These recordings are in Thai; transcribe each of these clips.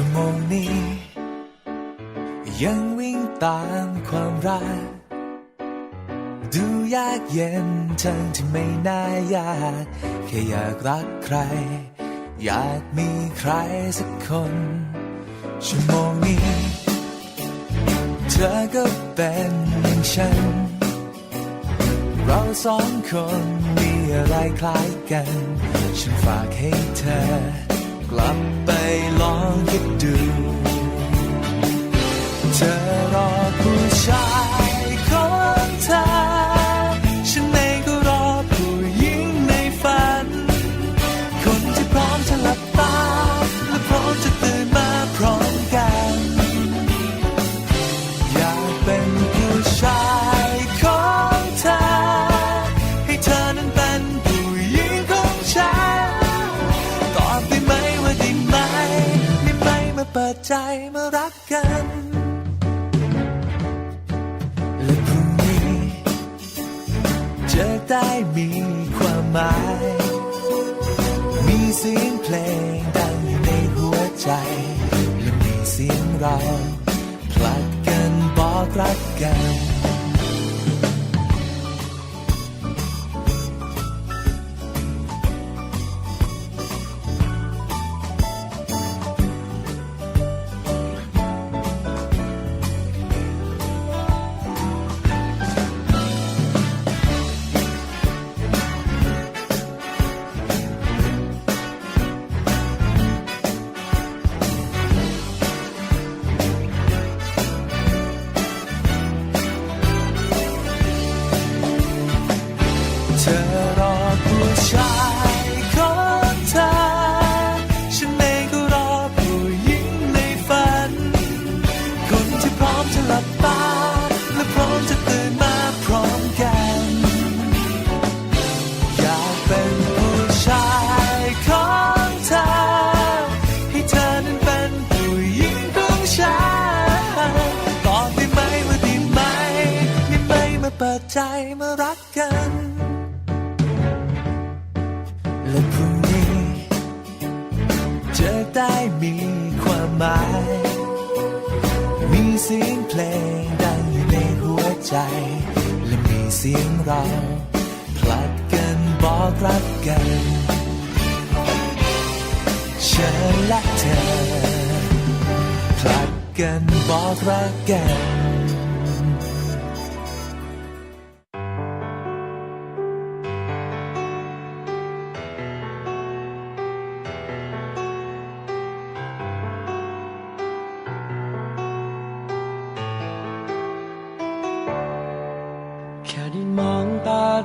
ชั่วโมงนี้ ยังวิ่งตามความรัก ดูยากเย็นทั้งที่ไม่น่ายาก แค่อยากรักใคร อยากมีใครสักคน ชั่วโมงนี้ เธอก็เป็นอย่างฉัน เราสองคนมีอะไรคล้ายกัน ฉันฝากให้เธอ กลับไปลองคิดดู ดใจมารักกันและพรุ่งนี้จะได้มีความหมาย มีเสียงเพลงดังอยู่ในหัวใจ และมีเสียงเราผลัดกันบอกรักกัน มารักกัน และพรุ่งนี้จะได้มีความหมาย มีเสียงเพลงดังอยู่ในหัวใจ และมีเสียงเราผลัดกันบอกรักกันฉันและเธอผลัดกันบอกรักกัน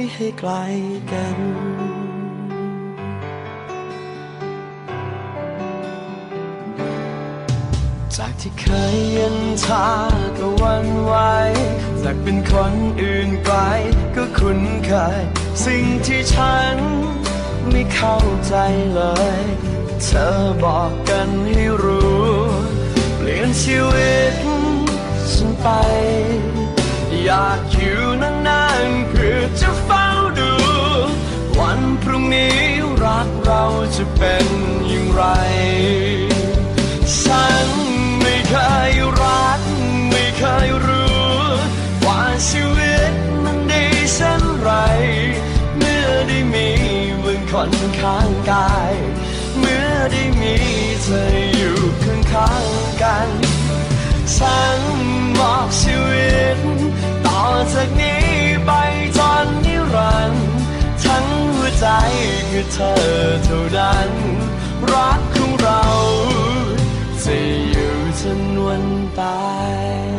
ไม่ให้ไกลกัน จากที่เคยย็นชาก็วันไหวจากเป็นคนอื่นไกลก็คุ้นเคย สิ่งที่ฉันไม่เข้าใจเลย เธอบอกกันให้รู้ เปลี่ยนชีวิตฉันไป อยากอยู่นานๆเพื่อจะเฝ้าดู วันพรุ่งนี้รักเราจะเป็นอย่างไร ฉันไม่เคยรัก ไม่เคยรู้ ว่าชีวิตมันดีเช่นไร เมื่อได้มีมึงคนข้างกาย เมื่อได้มีเธออยู่ข้างๆกันฉันมอบชีวิต จากนี้ไปจนนิรันดร์ทั้งหัวใจคือเธอเท่านั้น รักของเรา จะอยู่จนวันตาย